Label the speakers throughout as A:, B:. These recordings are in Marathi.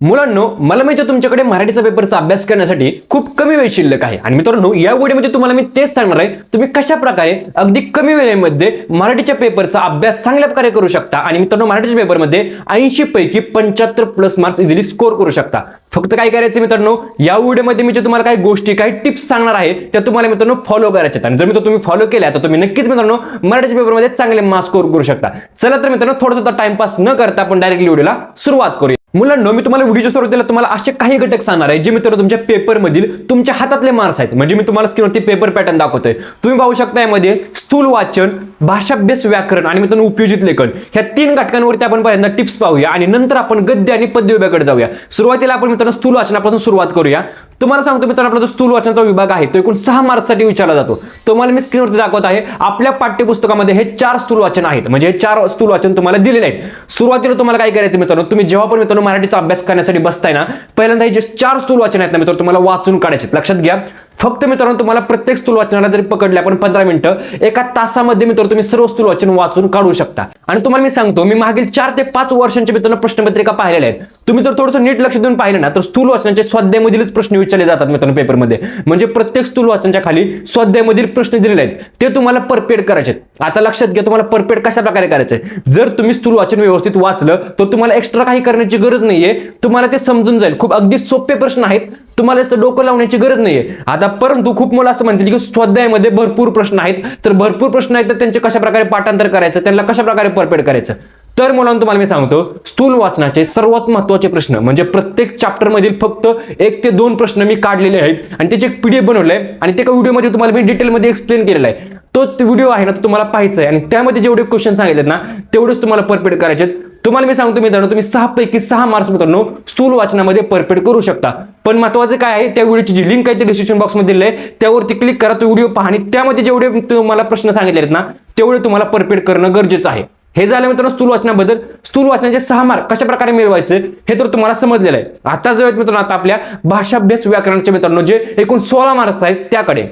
A: मुलांनो मला माहिती आहे तुमच्याकडे मराठीचा पेपरचा अभ्यास करण्यासाठी खूप कमी वेळ शिल्लक आहे. आणि मित्रांनो या व्हिडिओमध्ये तुम्हाला मी तेच सांगणार आहे तुम्ही कशा प्रकारे अगदी कमी वेळेमध्ये मराठीच्या पेपरचा अभ्यास चांगल्या प्रकारे करू शकता. आणि मित्रांनो मराठीच्या पेपरमध्ये ऐंशी पैकी पंच्याहत्तर प्लस मार्क्स इझिली स्कोर करू शकता. फक्त काय करायचं मित्रांनो या व्हिडिओमध्ये मी जे तुम्हाला काही गोष्टी काही टिप्स सांगणार आहे त्या तुम्हाला मित्रांनो फॉलो करायच्या आहेत. आणि जर मित्र तुम्ही फॉलो केल्या तर तुम्ही नक्कीच मित्रांनो मराठीच्या पेपरमध्ये चांगले मार्क्स स्कोर करू शकता. चला तर मित्रांनो थोडंसं टाइमपास न करता आपण डायरेक्टली व्हिडिओला सुरुवात करूया. मुलांनो मी तुम्हाला व्हिडिओच्या सुरुवातीला तुम्हाला असे काही घटक सांगणार आहे जे मित्र तुमच्या पेपरमधील तुमच्या हातातले मार्क्स आहेत. म्हणजे मी तुम्हाला स्क्रीनवरती पेपर पॅटर्न दाखवतोय. तुम्ही पाहू शकता यामध्ये स्थूल वाचन भाषाभ्यास व्याकरण आणि मित्रांनो उपयोजित लेखन. ह्या तीन घटकांवरती आपण पहिल्यांदा टिप्स पाहूया आणि नंतर आपण गद्य आणि पद्य विभागाकडे जाऊया. सुरुवातीला आपण मित्रांनो स्थूल वाचनापासून सुरुवात करूया. तुम्हाला सांगतो मित्रांनो आपला जो स्थूल वाचनाचा विभाग आहे तो एकूण सहा मार्क्ससाठी विचारला जातो. तुम्हाला मी स्क्रीनवरती दाखवत आहे. आपल्या पाठ्यपुस्तकामध्ये हे चार स्थूल वाचन आहेत. म्हणजे हे चार स्थूल वाचन तुम्हाला दिलेले आहेत. सुरुवातीला तुम्हाला काय करायचं मित्रांनो तुम्ही जेव्हा पण मित्रांनो मराठीचा अभ्यास करण्यासाठी बसताय ना पहिल्यांदा हे जे चार स्थूल वाचन आहेत ना मित्रांनो तुम्हाला वाचून काढायचे लक्षात घ्या. फक्त मित्रांनो तुम्हाला प्रत्येक स्थूल वाचनाला जरी पकडले आपण पंधरा मिनिटं एका तासामध्ये मित्रांनो तुम्ही सर्व स्थूल वाचन वाचून काढू शकता. आणि तुम्हाला मी सांगतो मी मागील चार ते पाच वर्षांच्या मित्रांनो प्रश्नपत्रिका पाहिलेल्या आहेत. तुम्ही जर थोडंसं नीट लक्ष देऊन पाहिलं ना तर स्थूल वाचनाचे स्वाध्यायमधीलच प्रश्न विचारले जातात मित्रांनो पेपरमध्ये म्हणजे प्रत्येक स्थूल वाचनाच्या खाली स्वाध्यायमधील प्रश्न दिलेले आहेत. ते तुम्हाला परपेड करायचे आता लक्षात घ्या तुम्हाला परपेड कशा प्रकारे करायचे जर तुम्ही स्थूल वाचन व्यवस्थित वाचलं तर तुम्हाला एक्स्ट्रा काही करण्याची गरज नाहीये. तुम्हाला ते समजून जाईल. खूप अगदी सोपे प्रश्न आहेत. तुम्हाला जास्त डोकं लावण्याची गरज नाहीये. आता परंतु खूप मुलं असं म्हणतील की स्वाध्यायामध्ये भरपूर प्रश्न आहेत. तर भरपूर प्रश्न आहेत तर त्यांचे कशा प्रकारे पाठांतर करायचं? त्यांना कशा प्रकारे परपेड करायचं? तर मुलांना तुम्हाला मी सांगतो स्थूल वाचनाचे सर्वात महत्त्वाचे प्रश्न म्हणजे प्रत्येक चॅप्टरमधील फक्त एक ते दोन प्रश्न मी काढलेले आहेत आणि त्याचे एक पीडीएफ बनवलं आहे आणि ते एका व्हिडिओमध्ये तुम्हाला मी डिटेलमध्ये एक्सप्लेन केलेला आहे. तो व्हिडिओ आहे ना तो तुम्हाला पाहायचा आहे आणि त्यामध्ये जेवढे क्वेश्चन सांगितलेत ना तेवढेच तुम्हाला परपेड करायचे आहेत. तुम्हाला मी सांगतो मित्रांनो तुम्ही सहा पैकी सहा मार्क्स मित्रांनो स्थूल वाचनामध्ये परफेक्ट करू शकता. पण महत्वाचं काय आहे त्या व्हिडिओची जी लिंक आहे ते डिस्क्रिप्शन बॉक्समध्ये दिली आहे. त्यावरती क्लिक करा तो व्हिडिओ पहा आणि त्यामध्ये जेवढे तुम्हाला प्रश्न सांगितले आहेत ना तेवढे तुम्हाला परपेड करणं गरजेचं आहे. हे झालं मित्रांनो स्थूल वाचनाबद्दल. स्थूल वाचनाचे सहा मार्क कशा प्रकारे मिळवायचे हे तर तुम्हाला समजलेलं आहे. आता जो आहेत मित्रांनो आता आपल्या भाषाभ्यास व्याकरणाचे मित्रांनो जे एकूण सोळा मार्क्स आहेत त्याकडे.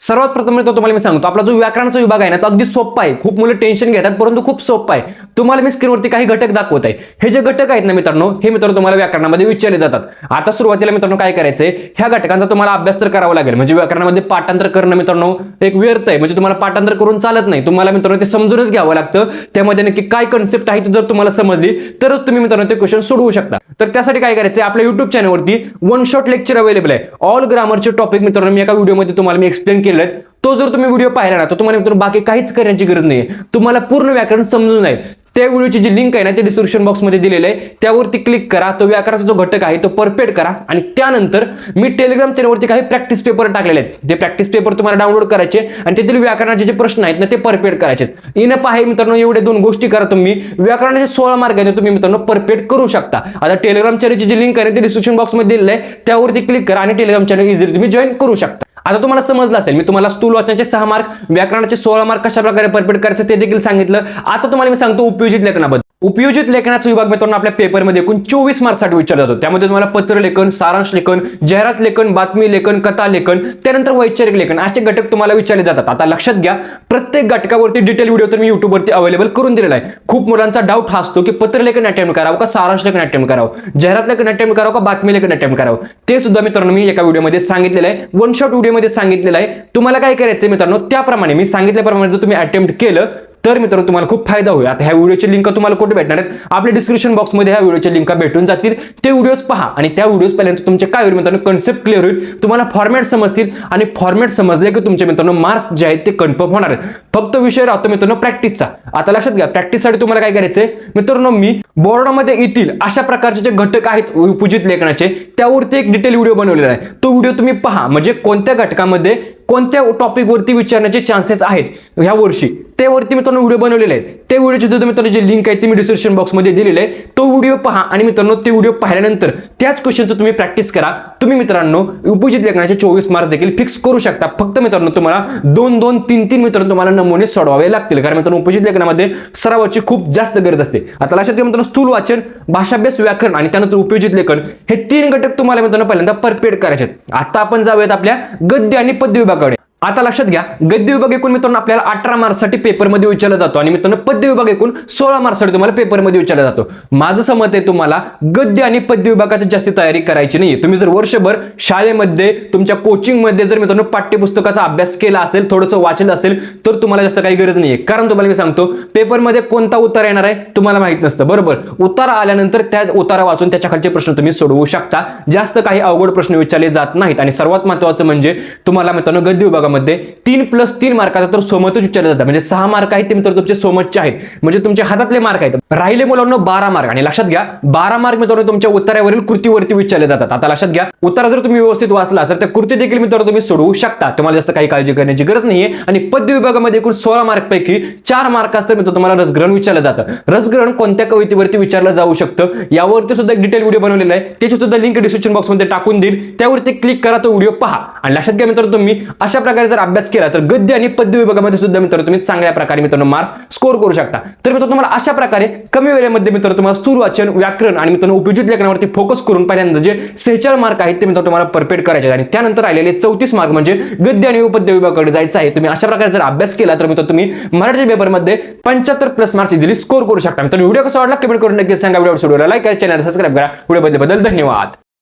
A: सर्वात प्रथम मित्र तुम्हाला मी सांगतो. आपला जो व्याकरणाचा विभाग आहे ना तो अगदी सोपा आहे. खूप मुलं टेन्शन घेतात परंतु खूप सोपा आहे. तुम्हाला मी स्क्रीनवरती काही घटक दाखवत आहे. हे जे घटक आहेत ना मित्रांनो हे मित्रांनो तुम्हाला व्याकरणामध्ये विचारले जातात. आता सुरुवातीला मित्रांनो काय करायचंय? ह्या घटकांचा तुम्हाला अभ्यास तर करावा लागेल. म्हणजे व्याकरणामध्ये पाठांतर करणं मित्रांनो एक व्यर्थ आहे. म्हणजे तुम्हाला पाठांतर करून चालत नाही. तुम्हाला मित्रांनो ते समजूनच घ्यावं लागतं. त्यामध्ये नक्की काय कन्सेप्ट आहे ती जर तुम्हाला समजली तरच तुम्ही मित्रांनो ते क्वेश्चन सोडवू शकता. तर त्यासाठी काय करायचं आपल्या युट्यूब चॅनलवरती वन शॉट लेक्चर अवेलेबल आहे. ऑल ग्रामरचे टॉपिक मित्रांनो मी एका व्हिडिओमध्ये तुम्हाला मी एक्सप्लेन केलेला आहे तो जर तुम्ही व्हिडिओ पाहिला ना तर तुम्हाला मित्रांनो बाकी काहीच करण्याची गरज नाही तुम्हाला पूर्ण व्याकरण समजून जाईल. त्या व्हिडिओची जी लिंक आहे ना ते डिस्क्रिप्शन बॉक्समध्ये दिलेलं आहे. त्यावरती क्लिक करा तो व्याकरणाचा जो घटक आहे तो परफेक्ट करा. आणि त्यानंतर मी टेलिग्राम चॅनलवरती काही प्रॅक्टिस पेपर टाकलेले आहेत. ते प्रॅक्टिस पेपर तुम्हाला डाउनलोड करायचे आणि तेथील व्याकरणाचे जे प्रश्न आहेत ना ते परफेक्ट करायचे इनप आहे मित्रांनो एवढे दोन गोष्टी करा तुम्ही. व्याकरणाचे सोळा मार्ग आहे तुम्ही मित्रांनो परफेक्ट करू शकता. आता टेलिग्राम चॅनलची जी लिंक आहे ते डिस्क्रिप्शन बॉक्समध्ये दिलेलं आहे. त्यावरती क्लिक करा आणि टेलिग्राम चॅनल इझिली तुम्ही जॉईन करू शकता. आता तुम्हाला समजलं असेल मी तुम्हाला स्थूल वाचनाचे सहा मार्क व्याकरणाचे सोळा मार्क कशा प्रकारे परफेक्ट करायचं ते देखील सांगितलं. आता तुम्हाला मी सांगतो उपयोजित लेखनाबद्दल. उपयोजित लेखनाचा विभाग मित्रांनो आपल्या पेपरमध्ये एकूण चोवीस मार्कसाठी विचारला जातो. त्यामध्ये तुम्हाला पत्र लेखन सारांश लेखन जाहिरात लेखन बातमी लेखन कथा लेखन त्यानंतर वैचारिक लेखन असे घटक तुम्हाला विचारले जातात. आता लक्षात घ्या प्रत्येक घटकावरती डिटेल व्हिडिओ तर मी युट्यूबवरती अवेलेबल करून दिलेला आहे. खूप मुलांचा डाऊट हा असतो की पत्र लेखन अटेम्प्ट करावं का सारांश लेखन अटेम्प्ट करावं? जाहिरात लेखन अटेम्प्ट करावं का बातमी लेखन अटेम्प्ट करावं? ते सुद्धा मित्रांनो मी एका व्हिडिओमध्ये सांगितलेलं आहे. वन शॉट व्हिडिओमध्ये सांगितलेलं आहे. तुम्हाला काय करायचं मित्रांनो? त्याप्रमाणे मी सांगितल्याप्रमाणे जर तुम्ही अटेम्प्ट केलं तर मित्रांनो तुम्हाला खूप फायदा होईल. आता ह्या व्हिडिओची लिंक तुम्हाला कुठे भेटणार आहेत? आपल्या डिस्क्रिप्शन बॉक्समध्ये ह्या व्हिडिओच्या लिंक भेटून जातील. ते व्हिडिओज पहा आणि त्या व्हिडिओज पाहिल्यानंतर तुमचे काय होईल मित्रांनो कन्सेप्ट क्लिअर होईल. तुम्हाला फॉर्मॅट समजतील आणि फॉर्मॅट समजले की तुमचे मित्रांनो मार्क्स जे आहेत ते कन्फर्म होणार आहेत. फक्त विषय राहतो मित्रांनो प्रॅक्टिसचा आता लक्षात घ्या प्रॅक्टिससाठी तुम्हाला काय करायचंय? मित्रांनो मी बोर्डामध्ये येतील अशा प्रकारचे जे घटक आहेत उपयोजित लेखनाचे त्यावरती एक डिटेल व्हिडिओ बनवलेला आहे. तो व्हिडिओ तुम्ही पहा. म्हणजे कोणत्या घटकामध्ये कोणत्या टॉपिकवरती विचारण्याचे चान्सेस आहेत ह्या वर्षी? त्यावरती मित्रांनो व्हिडिओ बनवलेले आहेत. त्या व्हिडिओची सुद्धा मित्रांनो जी लिंक आहे ते मी डिस्क्रिप्शन बॉक्समध्ये दिलेली आहे तो व्हिडिओ पहा आणि मित्रांनो ते व्हिडिओ पाहिल्यानंतर त्याच क्वेश्चनचं तुम्ही प्रॅक्टिस करा. तुम्ही मित्रांनो उपयोजित लेखनाचे चोवीस मार्क्स देखील फिक्स करू शकता. फक्त मित्रांनो तुम्हाला दोन दोन तीन तीन मित्रांनो तुम्हाला नमुने सोडवावे लागतील. कारण मित्रांनो उपयोजित लेखनामध्ये सरावाची खूप जास्त गरज असते. आता लक्षात घ्या मित्रांनो स्थूल वाचन भाषाभ्यास व्याकरण आणि त्यानंतर उपयोजित लेखन हे तीन घटक तुम्हाला मित्रांनो पहिल्यांदा परफेक्ट करायचे आहेत. आता आपण जाऊयात आपल्या गद्य आणि पद्य विभागाकडे. आता लक्षात घ्या गद्य विभाग एकूण मित्रांनो आपल्याला अठरा मार्क्ससाठी पेपरमध्ये विचारला जातो आणि मित्रांनो पद्य विभाग एकूण सोळा मार्क्ससाठी तुम्हाला पेपरमध्ये विचारला जातो. माझं समत आहे तुम्हाला गद्य आणि पद्य विभागाची जास्त तयारी करायची नाहीये. तुम्ही जर वर्षभर शाळेमध्ये तुमच्या कोचिंगमध्ये जर मित्रांनो पाठ्यपुस्तकाचा अभ्यास केला असेल थोडंसं वाचलं असेल तर तुम्हाला जास्त काही गरज नाहीये. कारण तुम्हाला मी सांगतो पेपरमध्ये कोणता उत्तर येणार आहे तुम्हाला माहीत नसतं. बरोबर? उतारा आल्यानंतर त्या उतारा वाचून त्याच्या खालचे प्रश्न तुम्ही सोडवू शकता. जास्त काही अवघड प्रश्न विचारले जात नाहीत. आणि सर्वात महत्त्वाचं म्हणजे तुम्हाला मित्रांनो गद्य विभागामध्ये तीन प्लस तीन मार्काचा तर सोमतच विचारलं जातं म्हणजे सहा मार्क आहेत ते मित्र तुमचे सोमतचे आहेत. म्हणजे तुमच्या हातातले मार्क आहेत. राहिले मुलांना बारा मार्क. आणि लक्षात घ्या बारा मार्क मित्रांनो तुमच्या उत्तरावरील कृतीवरती विचारले जातात. आता लक्षात घ्या उत्तर जर तुम्ही व्यवस्थित वाचला तर त्या कृती देखील मित्रांनो तुम्ही सोडवू शकता. तुम्हाला जास्त काही काळजी करण्याची गरज नाहीये. आणि पद्य विभागामध्ये एकूण सोळा मार्क पैकी चार मार्क असतात मित्र तुम्हाला रसग्रहण विचारलं जातं. रसग्रहण कोणत्या कवितेवरती विचारलं जाऊ शकतं? यावरती सुद्धा एक डिटेल व्हिडिओ बनवलेला आहे. त्याची सुद्धा लिंक डिस्क्रिप्शन बॉक्समध्ये टाकून देईल. त्यावरती क्लिक करा तो व्हिडिओ पहा. आणि लक्षात घ्या मित्रांनो तुम्ही अशा प्रकारे जर अभ्यास केला तर गद्य आणि पद्य विभागामध्ये सुद्धा मित्र तुम्ही चांगल्या प्रकारे मित्रांनो मार्क्स स्कोर करू शकता. तर मित्र तुम्हाला अशा प्रकारे कमी वेळेमध्ये मित्र तुम्हाला स्थूल वाचन व्याकरण आणि मित्रांनो उपयोजित लेखनावरती फोकस करून पहिल्यांदा जे सेहेचाळ मार्क आहेत ते मित्र तुम्हाला परफेक्ट करायचे आणि त्यानंतर आलेले चौतीस मार्क म्हणजे गद्य आणि उपद्य विभागाकडे जायचं आहे. तुम्ही अशा प्रकारे जर अभ्यास केला तर मित्र तुम्ही मराठी पेपरमध्ये पंच्याहत्तर प्लस मार्क्स इझिली स्कोर करू शकता. मित्रांनो व्हिडिओ कसा वाटला कमेंट करून नक्की सांगा. व्हिडिओ सोडवला लाईक करा चॅनल सबस्क्राईब करा. व्हिडिओ बद्दल धन्यवाद.